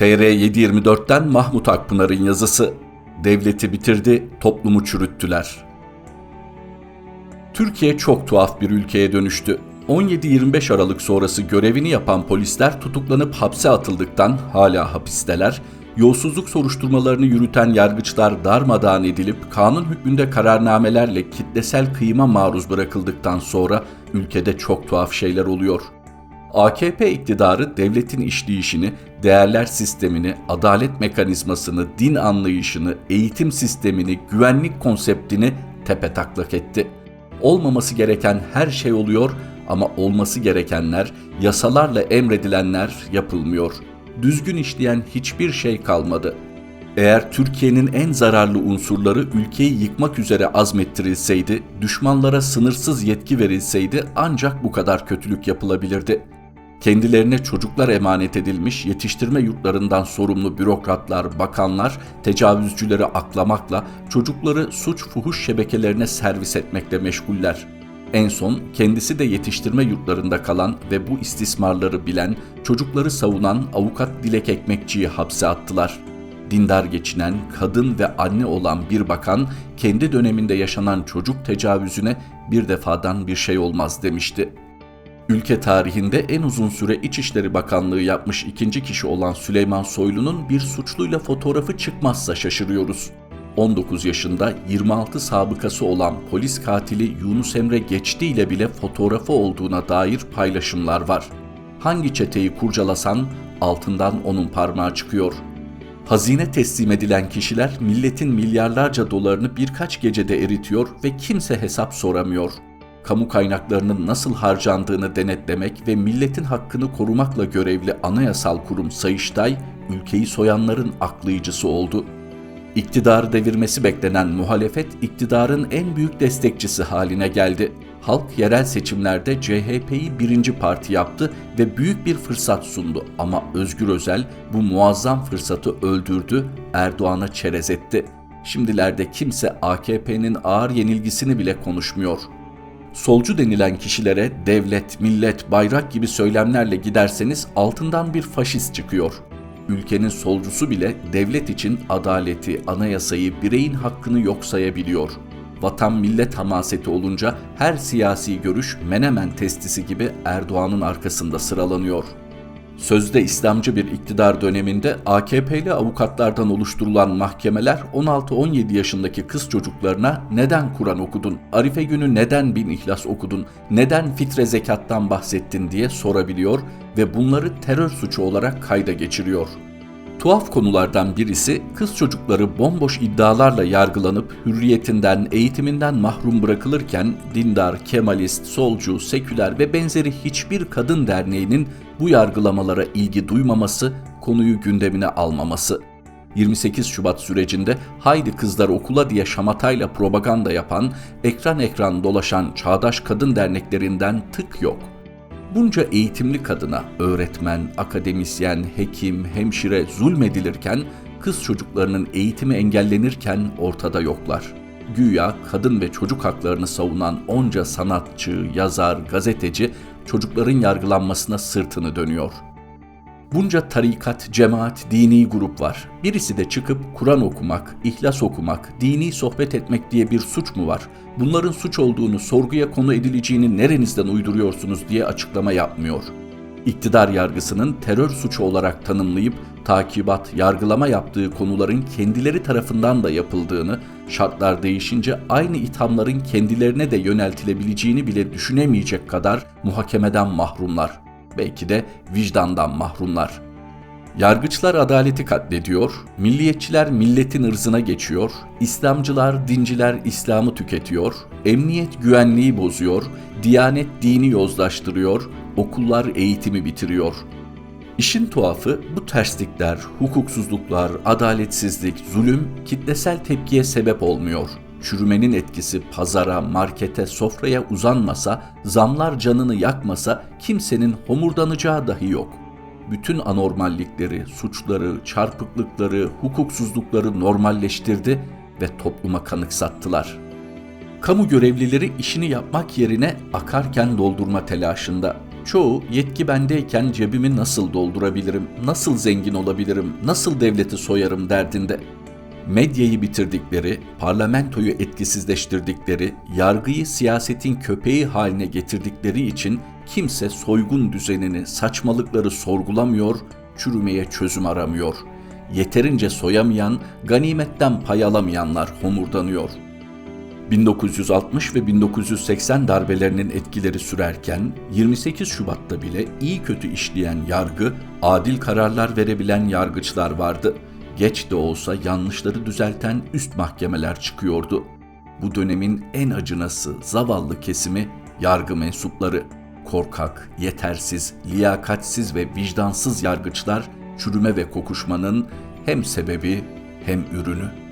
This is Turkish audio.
TR724'ten Mahmut Akpınar'ın yazısı. Devleti bitirdi, toplumu çürüttüler. Türkiye çok tuhaf bir ülkeye dönüştü. 17-25 Aralık sonrası görevini yapan polisler tutuklanıp hapse atıldıktan hala hapisteler, yolsuzluk soruşturmalarını yürüten yargıçlar darmadağın edilip kanun hükmünde kararnamelerle kitlesel kıyıma maruz bırakıldıktan sonra ülkede çok tuhaf şeyler oluyor. AKP iktidarı devletin işleyişini, değerler sistemini, adalet mekanizmasını, din anlayışını, eğitim sistemini, güvenlik konseptini tepe taklak etti. Olmaması gereken her şey oluyor ama olması gerekenler, yasalarla emredilenler yapılmıyor. Düzgün işleyen hiçbir şey kalmadı. Eğer Türkiye'nin en zararlı unsurları ülkeyi yıkmak üzere azmettirilseydi, düşmanlara sınırsız yetki verilseydi ancak bu kadar kötülük yapılabilirdi. Kendilerine çocuklar emanet edilmiş yetiştirme yurtlarından sorumlu bürokratlar, bakanlar tecavüzcüleri aklamakla çocukları suç fuhuş şebekelerine servis etmekle meşguller. En son kendisi de yetiştirme yurtlarında kalan ve bu istismarları bilen, çocukları savunan avukat Dilek Ekmekçi'yi hapse attılar. Dindar geçinen, kadın ve anne olan bir bakan kendi döneminde yaşanan çocuk tecavüzüne bir defadan bir şey olmaz demişti. Ülke tarihinde en uzun süre İçişleri Bakanlığı yapmış ikinci kişi olan Süleyman Soylu'nun bir suçluyla fotoğrafı çıkmazsa şaşırıyoruz. 19 yaşında 26 sabıkası olan polis katili Yunus Emre Geçti ile bile fotoğrafı olduğuna dair paylaşımlar var. Hangi çeteyi kurcalasan altından onun parmağı çıkıyor. Hazine teslim edilen kişiler milletin milyarlarca dolarını birkaç gecede eritiyor ve kimse hesap soramıyor.'' Kamu kaynaklarının nasıl harcandığını denetlemek ve milletin hakkını korumakla görevli anayasal kurum Sayıştay, ülkeyi soyanların aklayıcısı oldu. İktidarı devirmesi beklenen muhalefet iktidarın en büyük destekçisi haline geldi. Halk yerel seçimlerde CHP'yi birinci parti yaptı ve büyük bir fırsat sundu ama Özgür Özel bu muazzam fırsatı öldürdü, Erdoğan'a çerez etti. Şimdilerde kimse AKP'nin ağır yenilgisini bile konuşmuyor solcu denilen kişilere devlet, millet, bayrak gibi söylemlerle giderseniz altından bir faşist çıkıyor. Ülkenin solcusu bile devlet için adaleti, anayasayı, bireyin hakkını yok sayabiliyor. Vatan millet hamaseti olunca her siyasi görüş Menemen testisi gibi Erdoğan'ın arkasında sıralanıyor.'' Sözde İslamcı bir iktidar döneminde AKP'li avukatlardan oluşturulan mahkemeler 16-17 yaşındaki kız çocuklarına neden Kur'an okudun, Arife günü neden bin ihlas okudun, neden fitre zekattan bahsettin diye sorabiliyor ve bunları terör suçu olarak kayda geçiriyor. Tuhaf konulardan birisi kız çocukları bomboş iddialarla yargılanıp hürriyetinden, eğitiminden mahrum bırakılırken dindar, kemalist, solcu, seküler ve benzeri hiçbir kadın derneğinin bu yargılamalara ilgi duymaması, konuyu gündemine almaması. 28 Şubat sürecinde haydi kızlar okula diye şamatayla propaganda yapan, ekran ekran dolaşan çağdaş kadın derneklerinden tık yok. Bunca eğitimli kadına öğretmen, akademisyen, hekim, hemşire zulmedilirken kız çocuklarının eğitimi engellenirken ortada yoklar. Güya kadın ve çocuk haklarını savunan onca sanatçı, yazar, gazeteci çocukların yargılanmasına sırtını dönüyor. Bunca tarikat, cemaat, dini grup var. Birisi de çıkıp Kur'an okumak, ihlas okumak, dini sohbet etmek diye bir suç mu var? Bunların suç olduğunu, sorguya konu edileceğini nerenizden uyduruyorsunuz diye açıklama yapmıyor. İktidar yargısının terör suçu olarak tanımlayıp takibat, yargılama yaptığı konuların kendileri tarafından da yapıldığını, şartlar değişince aynı ithamların kendilerine de yöneltilebileceğini bile düşünemeyecek kadar muhakemeden mahrumlar. Belki de vicdandan mahrumlar. Yargıçlar adaleti katlediyor, milliyetçiler milletin ırzına geçiyor, İslamcılar, dinciler İslam'ı tüketiyor, emniyet güvenliği bozuyor, diyanet dini yozlaştırıyor, okullar eğitimi bitiriyor.'' İşin tuhafı bu terslikler, hukuksuzluklar, adaletsizlik, zulüm kitlesel tepkiye sebep olmuyor. Çürümenin etkisi pazara, markete, sofraya uzanmasa, zamlar canını yakmasa kimsenin homurdanacağı dahi yok. Bütün anormallikleri, suçları, çarpıklıkları, hukuksuzlukları normalleştirdi ve topluma kanıksattılar.'' Kamu görevlileri işini yapmak yerine akarken doldurma telaşında. Çoğu yetki bendeyken cebimi nasıl doldurabilirim, nasıl zengin olabilirim, nasıl devleti soyarım derdinde. Medyayı bitirdikleri, parlamentoyu etkisizleştirdikleri, yargıyı siyasetin köpeği haline getirdikleri için kimse soygun düzenini, saçmalıkları sorgulamıyor, çürümeye çözüm aramıyor. Yeterince soyamayan, ganimetten pay alamayanlar homurdanıyor. 1960 ve 1980 darbelerinin etkileri sürerken 28 Şubat'ta bile iyi kötü işleyen yargı, adil kararlar verebilen yargıçlar vardı. Geç de olsa yanlışları düzelten üst mahkemeler çıkıyordu. Bu dönemin en acınası, zavallı kesimi yargı mensupları. Korkak, yetersiz, liyakatsiz ve vicdansız yargıçlar çürüme ve kokuşmanın hem sebebi hem ürünü.